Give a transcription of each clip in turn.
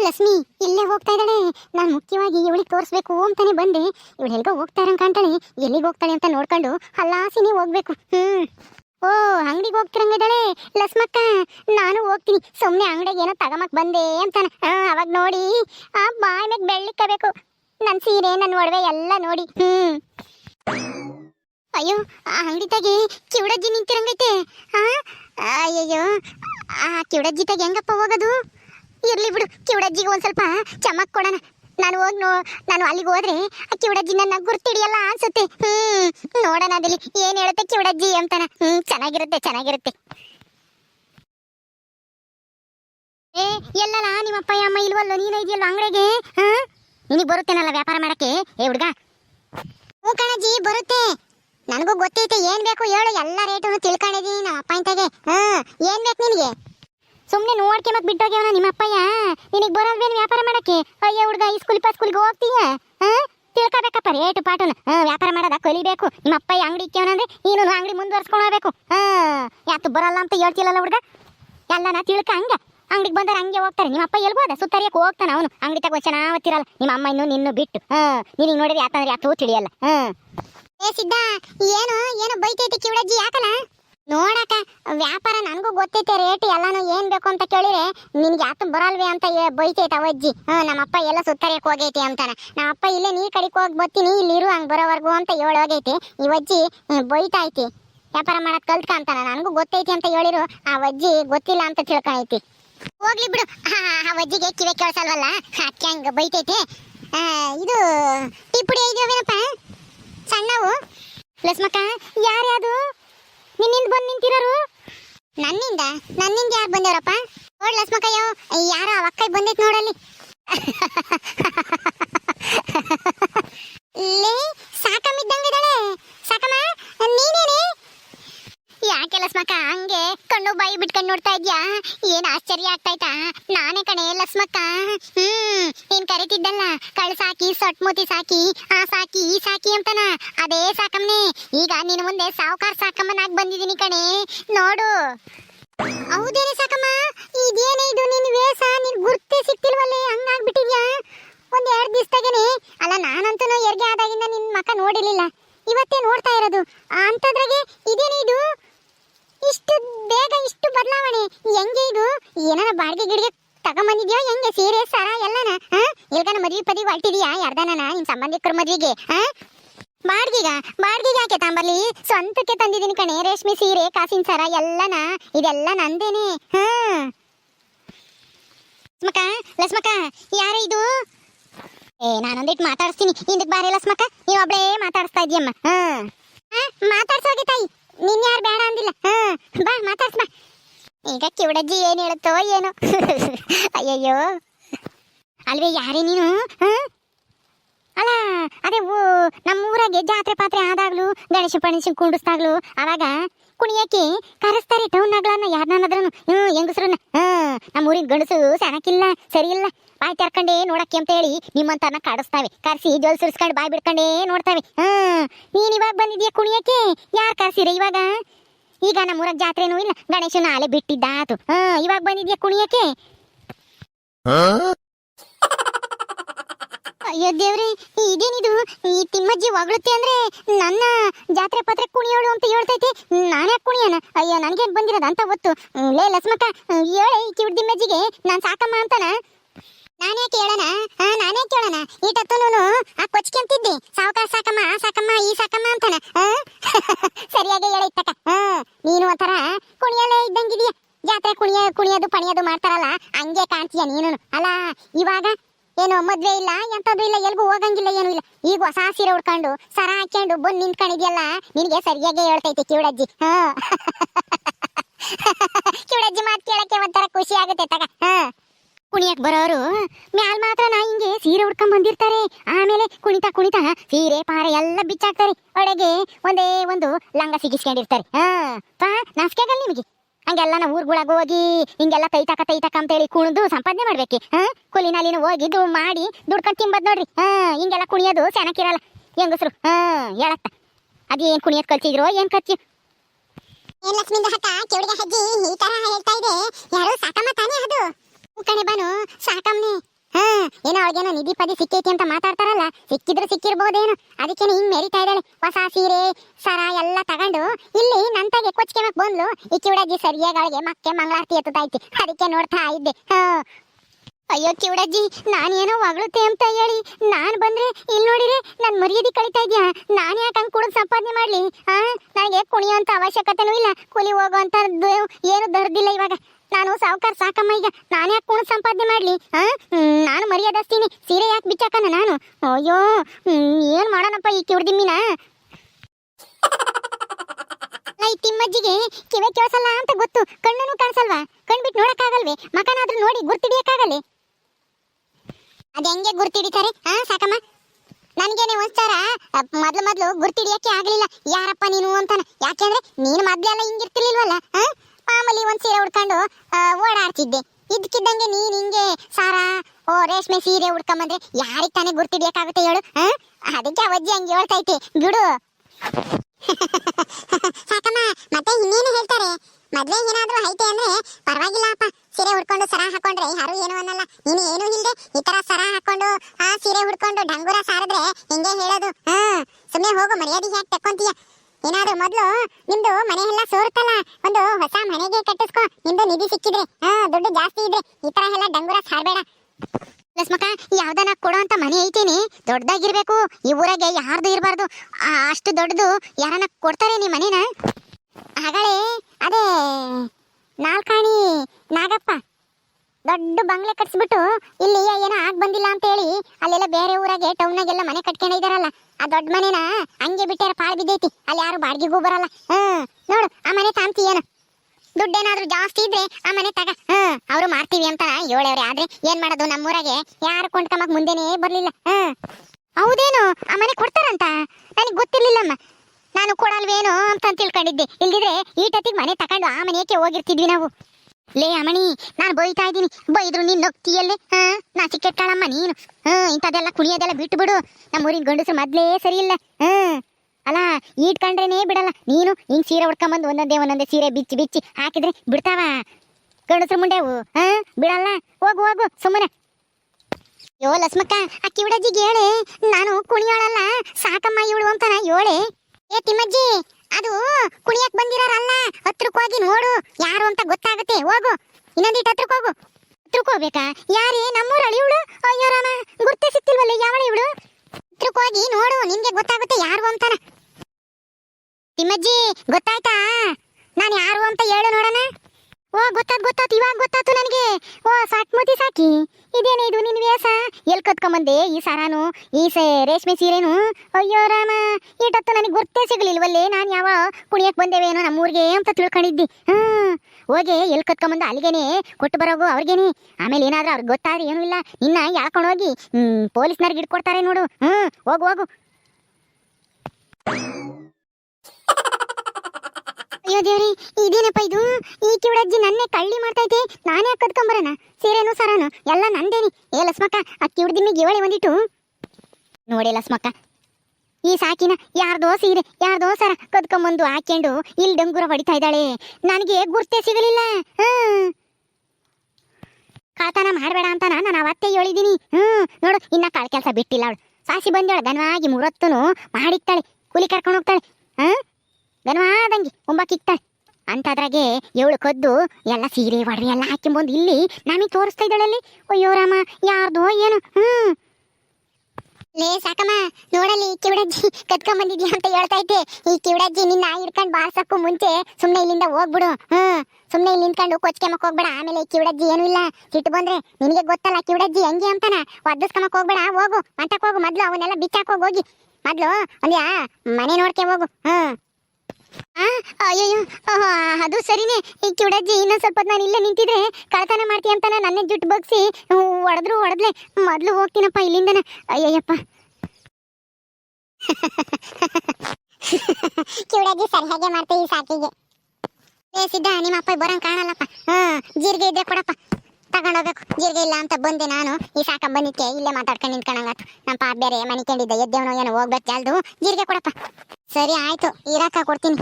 ಲಕ್ಷ್ಮಿ, ಇಲ್ಲೇ ಹೋಗ್ತಾ ಇದ್ದಾಳೆ. ನಾನು ಮುಖ್ಯವಾಗಿ ಇವಳಿಗೆ ತೋರಿಸ್ಬೇಕು ಅಂತಾನೆ ಬಂದೆ. ಇವಳು ಹೇಗೋ ಹೋಗ್ತಾ ಇರೋ ಕಾಣ್ತಾಳೆ. ಎಲ್ಲಿಗೆ ಹೋಗ್ತಾಳೆ ಅಂತ ನೋಡ್ಕೊಂಡು ಹಲ್ಲಾಸಿನಿ ಹೋಗ್ಬೇಕು. ಹ್ಮ್. ಓ, ಅಂಗಡಿಗೆ ಹೋಗ್ತಿರಂಗಿದ್ದಾಳೆ ಲಸ್ಮಕ್ಕ ನಾನು ಹೋಗ್ತೀನಿ. ಸುಮ್ಮನೆ ಅಂಗಡಿಗೆ ಏನೋ ತಗಮಕ್ ಬಂದೆ ಅಂತಾನೆ. ಹಾಂ, ಅವಾಗ ನೋಡಿ. ಆ ಬಾಯ್ ಮೇಲೆ ಬೆಳ್ಳಿಕ್ಕಬೇಕು ನನ್ನ ಸೀರೆ ನನ್ನ ಒಡವೆ ಎಲ್ಲ ನೋಡಿ. ಹ್ಮ್. ಅಯ್ಯೋ, ಆ ಅಂಗಡಿದಾಗೆ ಕಿವಡಜ್ಜಿ ನಿಂತಿರಂಗೈತೆ. ಆ, ಅಯ್ಯಯ್ಯೋ, ಆ ಕಿವಡಜ್ಜಿತಾಗೆ ಹೆಂಗಪ್ಪ ಹೋಗೋದು? ಇರ್ಲಿ ಬಿಡು, ಕಿವಡಜ್ಜಿಗೆ ಒಂದ್ ಸ್ವಲ್ಪ ಚಮಕ್ ಕೊಡೋಣ. ನಾನು ಹೋಗ್ ನೋ ನಾನು ಅಲ್ಲಿಗೆ ಹೋದ್ರೆ ಕಿವಡಜ್ಜಿ ನನ್ನ ಗುರ್ತಿಡಿಯಲ್ಲ ಅನ್ಸುತ್ತೆ. ಹ್ಮ್, ನೋಡೋಣ ಅದಲ್ಲಿ ಏನ್ ಹೇಳುತ್ತೆ ಕಿವಡಜ್ಜಿ ಅಂತಾನ. ಹ್ಮ್, ಚೆನ್ನಾಗಿರುತ್ತೆ ಚೆನ್ನಾಗಿರುತ್ತೆ. ಏ, ಎಲ್ಲಲ್ಲ ನಿಮ್ಮಪ್ಪ ಅಮ್ಮ ಇಲ್ವಲ್ಲೋ, ನೀನ ಇದೆಯಲ್ಲ ಅಂಗಡಿಗೆ? ಹಾ? ನಿನಗೆ ಬರುತ್ತೇನಲ್ಲ ವ್ಯಾಪಾರ ಮಾಡಕ್ಕೆ? ಏ, ಹುಡ್ಗ. ಹ್ಞೂ ಕಣಜ್ಜಿ, ಬರುತ್ತೆ. ನನಗೂ ಗೊತ್ತೈತೆ, ಏನ್ ಬೇಕು ಹೇಳು. ಎಲ್ಲ ರೇಟನ್ನು ತಿಳ್ಕೊಂಡಿದ್ದೀನಿ ನಮ್ಮ ಅಪ್ಪ ಇಂತಾಗೆ ಹ್ಮ್, ಏನ್ ಬೇಕು ನಿನಗೆ? ಸುಮ್ಮನೆ ನೋಡ್ಕೆ ಮತ್ತೆ ಬಿಟ್ಟೋಗ್ಯವನ ನಿಮ್ಮ ಅಪ್ಪಯ್ಯ ನಿನಗೆ ಬರಲ್ವೇನು ವ್ಯಾಪಾರ ಮಾಡಕ್ಕೆ? ಅಯ್ಯ, ಹುಡುಗ, ಈ ಸ್ಕೂಲ್ ಪಾ ಸ್ಕೂಲ್ಗೆ ಹೋಗ್ತೀಯ? ಹಾ ತಿಳ್ಕೊಬೇಕಪ್ಪ ರೇಟು ಪಾಟುನ. ವ್ಯಾಪಾರ ಮಾಡೋದ, ಕಲಿಬೇಕು. ನಿಮ್ಮ ಅಪ್ಪಯ್ಯ ಅಂಗಡಿ ಇಕ್ಕವನಂದ್ರೆ ನೀನು ಅಂಗಡಿ ಮುಂದುವರ್ಸ್ಕೊಂಡು ಹೋಗ್ಬೇಕು. ಯಾತು ಬರಲ್ಲ ಅಂತ ಹೇಳ್ತಿಲ್ಲಲ್ಲ ಹುಡುಗ? ಎಲ್ಲನ ತಿಳ್ಕ ಹಂಗೆ. ಅಂಗಡಿಗೆ ಬಂದರೆ ಹಂಗೆ ಹೋಗ್ತಾರೆ. ನಿಮ್ಮ ಅಪ್ಪ ಎಲ್ಬೋದ ಸುತ್ತರಿಯಕ್ಕೆ ಹೋಗ್ತಾನೆ ಅವನು. ಅಂಗಡಿ ತಗೋ ಚೆನ್ನಾವತ್ತಿರಲ್ಲ ನಿಮ್ಮ ಅಮ್ಮ ಇನ್ನು ನಿನ್ನ ಬಿಟ್ಟು. ನಿನಗೆ ನೋಡಿದ್ರೆ ಯಾತಂದ್ರೆ ಯಾತೂ ತಿಳಿಯಲ್ಲ. ಹಾ ಏ ಸಿದ್ಧ ಏನು ಏನು ಬೈತೈತಿ ಕಿವಡಜ್ಜಿ ಯಾಕಲ್ಲ? ನೋಡಕ ವ್ಯಾಪಾರ ನನಗೂ ಗೊತ್ತೈತೆ ರೇಟ್ ಎಲ್ಲಾನು ಏನ್ ಬೇಕು ಅಂತ ಕೇಳಿದ್ರೆ ನಿನ್ಗೆ ಯಾತು ಬರಲ್ವೇ ಅಂತ ಬೈತೈತೆ ಅವಜ್ಜಿ ಹ್ಮ್ ನಮ್ಮಪ್ಪ ಎಲ್ಲ ಸುತ್ತರಿಯಕ್ ಹೋಗೈತಿ ಅಂತಾನ. ನಮ್ಮಪ್ಪ ಇಲ್ಲೇ ನೀ ಕಡಿಕ್ ಹೋಗಿ ಬರ್ತೀನಿ ಇಲ್ಲಿ ಇರು ಹಂಗ್ ಬರೋವರೆಗೂ ಅಂತ ಹೇಳಿ ಹೋಗೈತಿ. ಹ್ಮ್, ಬೈತೈತಿ ವ್ಯಾಪಾರ ಮಾಡಕ್ ಕಲ್ತ್ಕ ಅಂತಾನ ನನಗೂ ಗೊತ್ತೈತಿ ಅಂತ ಹೇಳಿರು. ಆ ಅಜ್ಜಿ ಗೊತ್ತಿಲ್ಲ ಅಂತ ತಿಳ್ಕೊಂಡೈತಿ ಹೋಗ್ಲಿ ಬಿಡು. ಆ ಅಜ್ಜಿಗೆ ಕಿವೆ ಕೇಳಿಸಲ್ವಲ್ಲ? ಅದಕ್ಕೆ ಹಂಗ ಬೈತೈತಿ. ಇದು ಟೀ ಪುಡಿ ಸಣ್ಣವು? ಮಕ್ಕ ಯಾರ್ಯಾದು? ನಿನ್ನಿಂದ ಬಂದು ನಿಂತಿರೋರು? ನನ್ನಿಂದ? ನನ್ನಿಂದ ಯಾರು ಬಂದವರಪ್ಪ? ನೋಡ್ ಲಸ್ಮಕ್ಕಯ್ಯೋ ಯಾರೋ ಆ ಅಕ್ಕ ಬಂದೈತ್ ನೋಡಲ್ಲಿ. ಲೇ ಸಾಕಮ್ಮಿದ್ದಂಗಿದ್ದಾಳೆ ಸಾಕಮ್ಮ, ನೀನೇನೆ? ಯಾಕೆ ಲಸ್ಮಕ್ಕ ಹಂಗೆ ಕಣ್ಣು ಬಾಯಿ ಬಿಟ್ಕೊಂಡು ನೋಡ್ತಾ ಇದ್ಯಾ? ಏನ್ ಆಶ್ಚರ್ಯ ಆಗ್ತಾಯ್ತಾ? ನಾನೇ ಕಣೆ ಲಸ್ಮಕ್ಕ ಹ್ಮ್ ಏನ್ ಕರಿತಿದ್ದಲ್ಲ, ಕಳ್ ಸಾಕಿ ಸೊಟ್ಮುತಿ ಸಾಕಿ, ಆ ಸಾಕಿ, ಈ ಸಾಕಿ ಅಂತನ. ಅದೇ ಸಾಕಮ್ಮನೆ. ಈಗ ನಿನ್ ಮುಂದೆ ಸಾವುಕಾರ ಸಾಕಮ್ಮನಾಗಿ ಬಂದಿದೀನಿ ಕಣೆ. ನೋಡು. ಹೌದೇನೆ ಸಾಕಮ್ಮ? ಇದೇನೇ ಇದು ನಿನ್ ವೇಷ ನಿನ್ ಗುರ್ತೇ ಸಿಕ್ತಿಲ್ವಲ್ಲೇ ಹಂಗಾಗ್ಬಿಟ್ಟಿದ್ಯಾ ಒಂದ್ ಎರಡ್ ದಿವಸದಾಗೇನೆ ಅಲ್ಲ ನಾನಂತೂ ಹೆರಿಗೆ ಆದಾಗಿಂದ ನಿನ್ ಮಕ್ಕ ನೋಡಿರ್ಲಿಲ್ಲ ಇವತ್ತೇ ನೋಡ್ತಾ ಇರೋದು ಅಂತದ್ರಾಗೆ ಇದೇನೇ ಇದು ಇಷ್ಟು ಬೇಗ ಇಷ್ಟು ಬದಲಾವಣೆ ಹೆಂಗೆ ಇದು ಏನಾರ ಬಾಡಿಗೆ ಗಿಡಿಗೆ ತಗೊಂಬಂದಿದ್ಯೋ ಹೆಂಗೆ ಸೀರೆ ಸರ ಎಲ್ಲನ ಇಲ್ಗನ ಹೊಲ್ಟಿದ್ಯಾ ಯಾರ್ದಾನ ನಿಮ್ ಸಂಬಂಧಿಕರ ಮದ್ವಿಗೆ ಬಾಡ್ಗಿಗ ಬಾಡ್ಗಿಗೆ ಯಾಕೆ ತಾಂಬರ್ಲಿ? ಸ್ವಂತಕ್ಕೆ ತಂದಿದ್ದೀನಿ ಕಣೆ, ರೇಷ್ಮೆ ಸೀರೆ, ಕಾಸಿನ ಸರ, ಎಲ್ಲನ, ಇದೆಲ್ಲ ನಂದೇನೆ, ಹಾ? ಲಸ್ಮಕ ಲಸ್ಮಕ ಯಾರ ಇದು? ಏ ನಾನೊಂದಿಟ್ಟು ಮಾತಾಡಿಸ್ತೀನಿ. ಹಿಂದಕ್ಕೆ ಬಾರಿ ಲಸ್ಮಕ ನೀವು ಒಬ್ಳೇ ಮಾತಾಡಿಸ್ತಾ ಇದೀಯಮ್ಮ ಹಾ? ಮಾತಾಡ್ಸೋಗೆ ತಾಯಿ, ನಿನ್ ಯಾರು ಬೇಡ ಅಂದಿಲ್ಲ, ಹಾ? ಬಾ, ಮಾತಾಡ್ಸ, ಬಾ. ಈಗ ಕಿವಡಜ್ಜಿ ಏನ್ ಹೇಳುತ್ತೋ ಏನು. ಅಯ್ಯಯ್ಯೋ. ಅಲ್ವೇ, ಯಾರೇ ನೀನು, ಹಾ? ಅಲ್ಲ ಅದೇ ಓ ನಮ್ಮೂರಾಗೆ ಜಾತ್ರೆ ಪಾತ್ರೆ ಆದಾಗ್ಲೂ ಗಣೇಶ ಪಣೇಶ ಕುಂಡಿಸ್ದಾಗ್ಲೂ. ಅವಾಗ ಕುಣಿಯಕ್ಕೆ ಕರೆಸ್ತಾರೆ ಟೌನ್ ನಗಳನ್ನ ಯಾರನ್ನಾದ್ರೂ ಹ್ಞೂ, ಹೆಂಗಸ್ರನ್ನ. ಹ್ಮ್ ನಮ್ಮೂರಿನ ಗಂಡಸು ಸಣಕ್ಕಿಲ್ಲ ಸರಿ ಇಲ್ಲ ಬಾಯ್ ತೆರ್ಕಂಡೇ ನೋಡಕ್ಕೆ ಅಂತ ಹೇಳಿ ನಿಮ್ಮಂತನ ಕಾಡಿಸ್ತಾವೆ. ಕರ್ಸಿ ಜೋಲ್ ಸುರಿಸ್ಕೊಂಡು ಬಾಯ್ ಬಿಡ್ಕೊಂಡೇ ನೋಡ್ತಾವೆ. ಹಾ ನೀನ್ ಇವಾಗ ಬಂದಿದ್ಯಾ ಕುಣಿಯಕ್ಕೆ? ಯಾರು ಕರ್ಸಿರ ಇವಾಗ? ಈಗ ನಮ್ಮೂರಾಗ ಜಾತ್ರೆನೂ ಇಲ್ಲ, ಗಣೇಶನ ಆಲೆ ಬಿಟ್ಟಿದ್ದಾತು. ಹ್ಮ್ ಇವಾಗ ಬಂದಿದ್ಯಾ ಕುಣಿಯಕ್ಕೆ ಅಯ್ಯೋ ದೇವ್ರಿ ಇದೇನಿದು ಈ ತಿಮ್ಮಜ್ಜಿ ಹೊಗಳುತ್ತೆ ಅಂದ್ರೆ ನನ್ನ ಜಾತ್ರೆ ಪಾತ್ರೆ ಕುಣಿಯೋಳು ಅಂತ ಹೇಳ್ತೈತಿ. ನಾನೇ ಕುಣಿಯನ? ಅಯ್ಯೋ ನನ್ಗೇನ್ ಬಂದಿರೋದು ಅಂತ ಗೊತ್ತು. ಲೇ ಲಸ್ಮಕ್ಕ, ಹೇಳಿ ಈ ಕಿವಿಡ್ ದಿಮ್ಮಜ್ಜಿಗೆ. ನಾನ್ ಸಾಕಮ್ಮ ಅಂತಾನ? ನಾನೇ ಕೇಳೋಣ ಹಾ ನಾನೇ ಕೇಳೋಣ ಈಟತ್ತೂನು ಆ ಕೊಚ್ಕೊಂತಿದ್ದೆ ಸಾವುಕಾರ ಸಾಕಮ್ಮ, ಆ ಸಾಕಮ್ಮ, ಈ ಸಾಕಮ್ಮ ಅಂತಾನ? ಸರಿಯಾಗಿ ಹೇಳ ಇತ್ತಕ್ಕ. ಹಾ ನೀನು ಒಂಥರ ಕುಣಿಯಲೇ ಇದ್ದಂಗಿದೀಯ ಜಾತ್ರೆ ಕುಣಿಯ ಕುಣಿಯೋದು, ಪಣಿಯೋದು ಮಾಡ್ತಾರಲ್ಲ, ಹಂಗೆ ಕಾಣ್ತೀಯ ನೀನು ಅಲ್ಲ, ಇವಾಗ ಏನು ಮದ್ವೆ ಇಲ್ಲ ಎಂತದ್ದು ಇಲ್ಲ, ಎಲ್ಗೂ ಹೋಗಂಗಿಲ್ಲ, ಏನು ಇಲ್ಲ. ಈಗ ಹೊಸ ಸೀರೆ ಉಡ್ಕೊಂಡು ಸರ ಹಾಕೊಂಡು ಬಂದು ನಿಂತ್ಕೊಂಡಿದ್ಯಲ್ಲ, ನಿನಗೆ ಸರಿಯಾಗಿ ಹೇಳ್ತೈತಿ ಕಿವಡಜ್ಜಿ. ಹಾ. ಕಿವಡಜ್ಜಿ ಮಾತು ಕೇಳಕ್ಕೆ ಒಂಥರ ಖುಷಿ ಆಗುತ್ತೆ, ತಗ. ಹಾ. ಕುಣಿಯಕ್ ಬರೋರು, ಮ್ಯಾಲ್ ಮಾತ್ರ ನಾ ಹಿಂಗೆ ಸೀರೆ ಉಡ್ಕೊಂಡ್ ಬಂದಿರ್ತಾರೆ. ಆಮೇಲೆ ಕುಣಿತಾ ಕುಣಿತಾ, ಸೀರೆ, ಪಾರೆ ಎಲ್ಲ ಬಿಚ್ಚಾಕ್ತಾರೆ. ಒಳಗೆ ಒಂದೇ ಒಂದು ಲಂಗ ಸಿಗಿಸ್ಕೊಂಡಿರ್ತಾರೆ. ಹಾ. ನಾಸ್ಕೆಗಲ್ ನಿಮಗೆ? ಹಂಗೆಲ್ಲ ನಾವು ಊರ್ಗುಳಾಗ ಹೋಗಿ ಹಿಂಗೆಲ್ಲ ತೈತಾಕ ತೈತಾಕ ಅಂತೇಳಿ ಕುಣಿದು ಸಂಪಾದನೆ ಮಾಡ್ಬೇಕು, ಹಾ? ಹೋಗಿ ದು ಮಾಡಿ ದುಡ್ಕೊಂಡು ತಿಂಬದ್ ನೋಡ್ರಿ, ಹಾ? ಹಿಂಗೆಲ್ಲ ಕುಣಿಯೋದು ಚೆನ್ನಾಗಿರಲ್ಲ ಹೆಂಗಸ್ರು, ಹಾ? ಹೇಳತ್ತ. ಅದೇನ್ ಕುಣಿಯೋದು ಕಲ್ಸಿದ್ರು ಏನ್ ಕಲ್ಸಿ ಏನ್ ಲಕ್ಷ್ಮಿಂದ ಹಠ ಕೆವಡಿಗೆ ಹಜ್ಜಿ ಈ ತರ ಹೇಳ್ತಾ ಇದೆ ಯಾರು ಸಾಕಮ್ಮ ತಾನೇ ಅದು. ಕಣೆ ಬಾನು, ಸಾಕಮ್ಮನೆ. ಏನೋ ಅವಳಿಗೇನೋ ನಿಧಿ ಪದಿ ಸಿಕ್ಕೈತಿ ಅಂತ ಮಾತಾಡ್ತಾರಲ್ಲ, ಸಿಕ್ಕಿದ್ರು ಸಿಕ್ಕಿರ್ಬೋದೇನು. ಅದಕ್ಕೆ ಹಿಂಗ್ ಮೆರಿತಾ ಇದ್ದಾಳೆ. ಹೊಸ ಸೀರೆ, ಸರ ಎಲ್ಲ ತಗೊಂಡು ಇಲ್ಲಿ ನಂತಾಗೆ ಕೊಚ್ಕೆ ಮಕ್ ಬಂದ್ಲು. ಈ ಚಿಡಜ್ಜಿ ಸರಿಯಾಗಿ ಅವಳಿಗೆ ಮಕ್ಕೆ ಮಂಗಳಾರತಿ ಎತ್ತೈತಿ ಅದಕ್ಕೆ ನೋಡ್ತಾ ಇದ್ದೆ. ಹಾ. ಅಯ್ಯೋ ಕಿವಡಜ್ಜಿ ನಾನೇನೋ ಹೊಗಳುತ್ತೆ ಅಂತ ಹೇಳಿ. ನಾನು ಬಂದ್ರೆ ಇಲ್ಲಿ ನೋಡಿರಿ ನನ್ ಮರ್ಯಾದೆ ಕಳಿತಾ ಇದ್ಯಾ? ನಾನ್ ಯಾಕೆ ಹಂಗ್ ಕುಡಿದು ಸಂಪಾದನೆ ಮಾಡ್ಲಿ? ಹಾಂ ನನಗೆ ಕುಣಿಯೋಂತ ಅವಶ್ಯಕತೆನೂ ಇಲ್ಲ. ಕೂಲಿ ಹೋಗೋಂತ ಏನು ದರ್ದಿಲ್ಲ ಇವಾಗ. ನಾನು ಸಾವುಕಾರ ಸಾಕಮ್ಮ ಈಗ. ನಾನು ಯಾಕೆ ಕುಣ ಸಂಪಾದನೆ ಮಾಡ್ಲಿ? ನಾನು ಮರ್ಯಾದಸ್ತೀನಿ. ಸೀರೆ ಯಾಕೆ ಬಿಚ್ಚಾಕನ ನಾನು? ಅಯ್ಯೋ ಏನು ಮಾಡೋಣಪ್ಪ ಈ ಕಿವಡ್ದಿಮ್ಮಿನ ಈ ತಿಮ್ಮಜ್ಜಿಗೆ ಕಿವೆ ಕೇಳಿಸಲ್ಲ ಅಂತ ಗೊತ್ತು. ಕಣ್ಣನು ಕಾಣಿಸಲ್ವಾ? ಕಣ್ಬಿಟ್ಟು ನೋಡಕ್ಕಾಗಲ್ವೇ? ಮಕನಾದ್ರೂ ನೋಡಿ ಗುರ್ತಿಡಿಯಕ್ಕಾಗಲ್ಲ ಅದು ಹೆಂಗೆ ಗುರ್ತಿಡಿತಾರೆ? ಹಾ ಸಾಕಮ್ಮ? ನನಗೇನೆ ಒಂದ್ಸಾರ ಮೊದ್ಲು ಮೊದ್ಲು ಗುರ್ತಿಡಿಯಕ್ಕೆ ಆಗಲಿಲ್ಲ. ಯಾರಪ್ಪ ನೀನು ಅಂತಾನೆ? ಯಾಕೆಂದ್ರೆ ನೀನು ಮೊದ್ಲೆಲ್ಲ ಹಿಂಗಿರ್ತಿರ್ಲಿಲ್ವಲ್ಲ? ಹಾ ಮಾಮೂಲಿ ಒಂದ್ ಸೀರೆ ಉಡ್ಕೊಂಡು ಓಡಾಡ್ತಿದ್ದೆ. ಇದ್ಕಿದ್ದಂಗೆ ನೀನ್ ಹಿಂಗೆ ಸಾರಾ, ಓ, ರೇಷ್ಮೆ ಸೀರೆ ಉಡ್ಕೊಂಬಂದ್ರೆ ಯಾರಿಗ್ ತಾನೇ ಗುರ್ತಿಡಿಯಕ್ಕಾಗುತ್ತೆ ಹೇಳು ಅದಕ್ಕೆ ಅವಜ್ಜಿ ಹಂಗೆ ಹೇಳ್ತೈತಿ ಬಿಡು. ಸಾಕಮ್ಮ, ಮತ್ತೆ ಇನ್ನೇನು ಹೇಳ್ತಾರೆ? ಮದ್ವೆ ಏನಾದ್ರೂ ಐತೆ ಅಂದ್ರೆ ಪರವಾಗಿಲ್ಲ ಅಪ್ಪ ಸೀರೆ ಉಡ್ಕೊಂಡು ಸರ ಹಾಕೊಂಡ್ರೆ ಯಾರು ಏನು ಅನ್ನಲ್ಲ. ನೀನು ಏನು ಇಲ್ದೆ ಈ ತರ ಸರ ಹಾಕೊಂಡು, ಆ ಸೀರೆ ಉಡ್ಕೊಂಡು ಡಂಗುರ ಸಾರಿದ್ರೆ ಹಿಂಗೆ ಹೇಳೋದು ಹಾ ಸುಮ್ಮನೆ ಹೋಗು, ಮರ್ಯಾದೆ ಯಾಕೆ ತಕ್ಕೊಂತೀಯ? ಏನಾದ್ರು ಮೊದಲು ನಿಮ್ದು ಮನೆ ಎಲ್ಲ ಸೋರುತ್ತಲ್ಲ ಒಂದು ಹೊಸ ಮನೆಗೆ ಕಟ್ಟಿಸ್ಕೊ. ನಿಮ್ದು ನಿಧಿ ಸಿಕ್ಕಿದ್ರೆ ಹಾ ದುಡ್ಡು ಜಾಸ್ತಿ ಇದ್ರೆ ಈ ತರ ಎಲ್ಲ ಡಂಗುರ ಸಾರ್ಬೇಡ. ಲಸ್ಮಕ ಯಾವ್ದನ ಕೊಡೋ ಅಂತ ಮನೆ ಐತೇನಿ, ದೊಡ್ಡದಾಗಿರ್ಬೇಕು, ಈ ಊರಾಗೆ ಯಾರ್ದು ಇರಬಾರ್ದು ಅಷ್ಟು ದೊಡ್ಡದು ಯಾರನ್ನ ಕೊಡ್ತಾರೆ ನೀ ಮನೇನ? ಹಾಗಳೇ ಅದೇ, ನಾಲ್ಕಾಣಿ ನಾಗಪ್ಪ. ದೊಡ್ಡ ಬಂಗ್ಲೆ ಕಟ್ಸ್ಬಿಟ್ಟು ಇಲ್ಲಿ ಏನೋ ಆಗ್ ಬಂದಿಲ್ಲ ಅಂತ ಹೇಳಿ ಅಲ್ಲೆಲ್ಲ ಬೇರೆ ಊರಾಗೆ ಟೌನಾಗೆಲ್ಲ ಮನೆ ಕಟ್ಕೊಂಡಿದಾರಲ್ಲ ಆ ದೊಡ್ಡ ಮನೆನ ಹಂಗೆ ಬಿಟ್ಟಾರ ಪಾಳ್ ಬಿದ್ದೈತಿ. ಅಲ್ಲಿ ಯಾರು ಬಾಡಿಗೆಗೂ ಬರಲ್ಲ. ಹ್ಮ್, ನೋಡು, ಆ ಮನೆ ತಾಂತಿ ಏನ? ದುಡ್ಡೇನಾದ್ರೂ ಜಾಸ್ತಿ ಇದ್ರೆ ಆ ಮನೆ ತಗ. ಹ್ಮ್, ಅವ್ರು ಮಾಡ್ತೀವಿ ಅಂತ ಹೇಳವ್ರೆ ಆದ್ರೆ ಏನ್ ಮಾಡೋದು ನಮ್ಮೂರಾಗೆ? ಯಾರು ಕೊಂಡ್ಕಮಕ್ ಮುಂದೆನೇ ಬರ್ಲಿಲ್ಲ. ಹ್ಮ್. ಹೌದೇನು? ಆ ಮನೆ ಕೊಡ್ತಾರಂತ? ನನಗೆ ಗೊತ್ತಿರ್ಲಿಲ್ಲಮ್ಮ. ನಾನು ಕೊಡಲ್ವೇನೋ ಅಂತ ತಿಳ್ಕೊಂಡಿದ್ದೆ. ಇಲ್ದಿದ್ರೆ ಈ ಟತ್ತಿಗೆ ಮನೆ ತಕೊಂಡು ಆ ಮನೆಗೆ ಹೋಗಿರ್ತಿದ್ವಿ ನಾವು. ಲೇ ಅಮಣಿ, ನಾನು ಬೈತಾ ಇದ್ದೀನಿ. ಬೈದ್ರು ನೀನ್ ನಗ್ತೀಯಲ್ಲೇ? ಹಾ? ನಾ ಚಿಕ್ಕೆಟ್ಟಾಳಮ್ಮ ನೀನು. ಹ್ಮ್ ಇಂಥದ್ದೆಲ್ಲ ಕುಣಿಯೋದೆಲ್ಲ ಬಿಟ್ಟು ಬಿಡು ನಮ್ಮ ಊರಿನ ಗಂಡಸರು ಮೊದ್ಲೇ ಸರಿ ಇಲ್ಲ ಹ್ಮ್ ಅಲ್ಲ, ಈಟ್ಕೊಂಡ್ರೇನೇ ಬಿಡಲ್ಲ. ನೀನು ಹಿಂಗ್ ಸೀರೆ ಹೊಡ್ಕೊಂಬಂದು ಒಂದೊಂದೇ ಒಂದೊಂದೇ ಸೀರೆ ಬಿಚ್ಚಿ ಬಿಚ್ಚಿ ಹಾಕಿದ್ರೆ ಬಿಡ್ತಾವ? ಗಂಡಸ್ರು ಮುಂಡೆವು ಹಾ. ಬಿಡಲ್ಲ? ಹೋಗು ಹೋಗು, ಸುಮ್ಮನೆ. ಯೋ ಲಸ್ಮಕ್ಕ, ಅಕ್ಕಿ ಬಿಡಜ್ಜಿಗೆ ಹೇಳಿ. ನಾನು ಕುಣಿಯೋಳಲ್ಲ. ಸಾಕಮ್ಮ ಇವಳು ಅಂತಾನ ಹೇಳೆ. ಏ ತಿಮ್ಮಜ್ಜಿ ಅದು, ಕುಣಿಯಕ್ ಬಂದಿರಾರಲ್ಲ ಹತ್ರಕ್ ಹೋಗಿ ನೋಡು, ಯಾರು ಅಂತ ಗೊತ್ತಾಗುತ್ತೆ, ಹೋಗು. ಇನ್ನೊಂದಿಟ್ಟು ಹತ್ರಕ್ ಹೋಗು. ಹತ್ರಕ್ ಹೋಗ್ಬೇಕಾ? ಯಾರೇ ನಮ್ಮೂರ ಇವಳು? ಅಯ್ಯೋ ರಾಮ, ಗುರ್ತೆ ಸಿಕ್ತಿಲ್ವಲ್ಲ, ಯಾವಳ ಇವಳು? ಹತ್ರಕ್ ಹೋಗಿ ನೋಡು, ನಿನ್ಗೆ ಗೊತ್ತಾಗುತ್ತೆ ಯಾರು ಅಂತಾನ. ತಿಮ್ಮಜ್ಜಿ, ಗೊತ್ತಾಯ್ತಾ? ನಾನು ಯಾರು ಅಂತ ಹೇಳು ನೋಡೋಣ. ಓ, ಗೊತ್ತಾತ್ ಗೊತ್ತಾತ್, ಇವಾಗ ಗೊತ್ತಾತು ನನಗೆ. ಓ ಸಾಕ್ಮತಿ ಸಾಕಿ. ಇದೇನೇ ಇದು ನಿನ್ ವ್ಯಾಸ? ಎಲ್ ಕತ್ಕೊಂಬಂದೆ ಈ ಸಾರಾನು, ಈ ಸೇ, ರೇಷ್ಮೆ ಸೀರೆನು? ಅಯ್ಯೋ, ರಾಮ, ಈಟತ್ತು ನನಗೆ ಗುರ್ತೇ ಸಿಗಲಿಲ್ವಲ್ಲೇ? ನಾನು ಯಾವ ಕುಣಿಯಕ್ ಬಂದೇವೇನೋ ನಮ್ಮೂರಿಗೆ ಅಂತ ತಿಳ್ಕೊಂಡಿದ್ದಿ. ಹ್ಮ್. ಹೋಗಿ ಎಲ್ಲಿ ಕತ್ಕೊಂಬಂದು ಅಲ್ಲಿಗೇನೆ, ಕೊಟ್ಟು ಬರೋಗು ಅವ್ರಿಗೇನೆ. ಆಮೇಲೆ ಏನಾದ್ರೂ ಅವ್ರಿಗೆ ಗೊತ್ತಾದ್ರೆ ಏನೂ ಇಲ್ಲ. ನಿನ್ನ ಯಾಕೊಂಡೋಗಿ ಹ್ಮ್, ಪೊಲೀಸ್ನವ್ರಿಗೆ ಇಟ್ಕೊಡ್ತಾರೆ ನೋಡು. ಹ್ಮ್, ಹೋಗು ಹೋಗು. ಅಯ್ಯೋ ದೇವ್ರಿ, ಇದೇನಪ್ಪ ಇದು? ಈ ಕಿವಡಜ್ಜಿ ನನ್ನೇ ಕಳ್ಳಿ ಮಾಡ್ತೈತೆ ನಾನೇ ಕದ್ಕೊಂಬರಣ ಸೀರೆನು ಸರನು? ಎಲ್ಲ ನಂದೇನಿ. ಏ ಲಸ್ಮಕ್ಕ ಆ ಕಿವಡ್ದಿಮ್ಮಿಗೆ ಏಳಿ ಒಂದಿಟ್ಟು ನೋಡಿ ಲಸ್ಮಕ್ಕ, ಈ ಸಾಕಿನ ಯಾರ್ದೋ ಸೀರೆ, ಯಾರ್ದೋ ಸರ ಕದ್ಕೊಂಬಂದು ಹಾಕೊಂಡು ಇಲ್ಲಿ ಡಂಗುರ ಹೊಡಿತಾ ಇದ್ದಾಳೆ. ನನಗೆ ಗುರ್ತೇ ಸಿಗಲಿಲ್ಲ. ಹ್ಮ್. ಕಳ್ತನ ಮಾಡಬೇಡ ಅಂತ ನಾನು ಅವತ್ತೇ ಹೇಳಿದ್ದೀನಿ. ಹ್ಞೂ ನೋಡು, ಇನ್ನ ಕಾಳು ಕೆಲಸ ಬಿಟ್ಟಿಲ್ಲ ಅವಳು. ಸಾಸಿ ಬಂದೇಳು ದನವಾಗಿ ಮೂರತ್ತೂ ಮಾಡಿಕ್ತಾಳೆ. ಕೂಲಿ ಕರ್ಕೊಂಡು ಹೋಗ್ತಾಳೆ. ಹ್ಮ್. ಗನವಾದಂಗಿ ಕಿತ್ತ ಅಂತದ್ರಾಗೆ ಏಳು ಕದ್ದು ಎಲ್ಲ ಸೀರೆ, ಒಡವೆ ಎಲ್ಲ ಹಾಕಿಂಬಂದು ಇಲ್ಲಿ ನಮಗೆ ತೋರಿಸ್ತಾ ಇದ್ದಾಳಲ್ಲಿ. ಅಯ್ಯೋ ರಾಮ, ಯಾರ್ದೋ ಏನು, ಹ್ಮ್. ಲೇ ಸಾಕಮ್ಮ ನೋಡಲಿ ಕಿವಡಜ್ಜಿ ಕತ್ಕೊಂಡ್ ಅಂತ ಹೇಳ್ತಾ ಇದ್ದೆ. ಈ ಕಿವಡಜ್ಜಿ ನಿನ್ನ ಹಿಡ್ಕೊಂಡು ಬಾರ್ಸಕ್ಕೂ ಮುಂಚೆ ಸುಮ್ನೆ ಇಲ್ಲಿಂದ ಹೋಗ್ಬಿಡು, ಹ್ಮ್. ಸುಮ್ನೆ ಇಲ್ಲಿ ನಿಂತ್ಕೊಂಡು ಕೊಚ್ಕೆಮಕ್ ಹೋಗ್ಬೇಡ, ಆಮೇಲೆ ಈ ಕಿವಡಜ್ಜಿ ಏನೂ ಇಲ್ಲ. ಸಿಟ್ಟು ಬಂದ್ರೆ ನಿನಗೆ ಗೊತ್ತಲ್ಲ ಕಿವಡಜ್ಜಿ ಹೆಂಗೆ ಅಂತಾನ. ಒದ್ದಸ್ಕಮಕ್ ಹೋಗ್ಬೇಡ, ಹೋಗು, ಮಂಟಕ್ ಹೋಗು, ಮೊದ್ಲು ಅವನ್ನೆಲ್ಲ ಬಿಚ್ಚಾಕ್ ಹೋಗಿ. ಮೊದ್ಲು ಒಂದ್ಯಾ, ಮನೆ ನೋಡ್ಕೆ ಹೋಗು, ಹ್ಮ್. ಆಹ್, ಅದು ಸರಿನೇ. ಈ ಕಿವಡಜ್ಜಿ ಇನ್ನೊಂದು ಸ್ವಲ್ಪ ನಾನು ಇಲ್ಲೇ ನಿಂತಿದ್ರೆ ಕಳ್ತನ ಮಾಡ್ತೀಯ ಅಂತಾನೆ ನನ್ನೇ ಜುಟ್ ಬಗ್ಸಿ ಹೊಡೆದ್ರು ಹೊಡೆದ್ಲೆ. ಮೊದಲು ಹೋಗ್ತೀನಪ್ಪ ಇಲ್ಲಿಂದನ. ಅಯ್ಯಯ್ಯಪ್ಪ. ಕಿವಡಜ್ಜಿ ಸರಿಯಾಗೆ ಮಾಡ್ತೀವಿ ಸಾಕಿಗೆ. ಏ ಸಿದ್ಧ ನಿಮ್ಮ ಅಪ್ಪ ಬರೋಂಗೆ ಕಾಣಲ್ಲಪ್ಪ. ಹಾ ಜೀರಿಗೆ ಇದ್ರೆ ಕೊಡಪ್ಪ. ತಗೊಂಡೋಗ್ಬೇಕು ಜೀರಿಗೆ ಇಲ್ಲ ಅಂತ ಬಂದೆ ನಾನು. ಈ ಸಾಕ ಬಂದಿಕ್ಕೆ ಇಲ್ಲೇ ಮಾತಾಡ್ಕೊಂಡು ನಿಂತ್ಕೊಂಡಂಗಾತು ನಮ್ಮ ಪಾಪ ಬೇರೆ ಮನಿಕೊಂಡಿದ್ದೆ ಎದ್ದೇವನೋ ಏನೋ ಹೋಗ್ಬೇಕು ಜಲ್ದು. ಜೀರಿಗೆ ಕೊಡಪ್ಪ. ಸರಿ, ಆಯ್ತು. ಇರಾಕ ಕೊಡ್ತೀನಿ.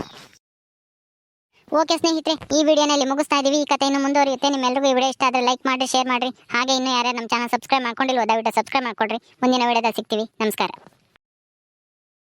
ಓಕೆ ಸ್ನೇಹಿತರೆ, ಈ ವಿಡಿಯೋನಲ್ಲಿ ಮುಗಿಸ್ತಾ ಇದ್ದೀವಿ ಈ ಕಥೆ ಇನ್ನು ಮುಂದುವರಿಯುತ್ತೆ. ನಿಮ್ಮೆಲ್ಲರಿಗೂ ಈ ವಿಡಿಯೋ ಇಷ್ಟ ಆದರೆ ಲೈಕ್ ಮಾಡಿ ಶೇರ್ ಮಾಡಿರಿ. ಹಾಗೆ ಇನ್ನೂ ಯಾರ್ಯಾರು ನಮ್ಮ ಚಾನಲ್ ಸಬ್ಸ್ಕ್ರೈಬ್ ಮಾಡ್ಕೊಂಡಿಲ್ಲ ದಯವಿಟ್ಟು ಸಬ್ಸ್ಕ್ರೈಬ್ ಮಾಡ್ಕೊಡ್ರಿ. ಮುಂದಿನ ವಿಡಿಯೋದಲ್ಲಿ ಸಿಗ್ತೀವಿ. ನಮಸ್ಕಾರ.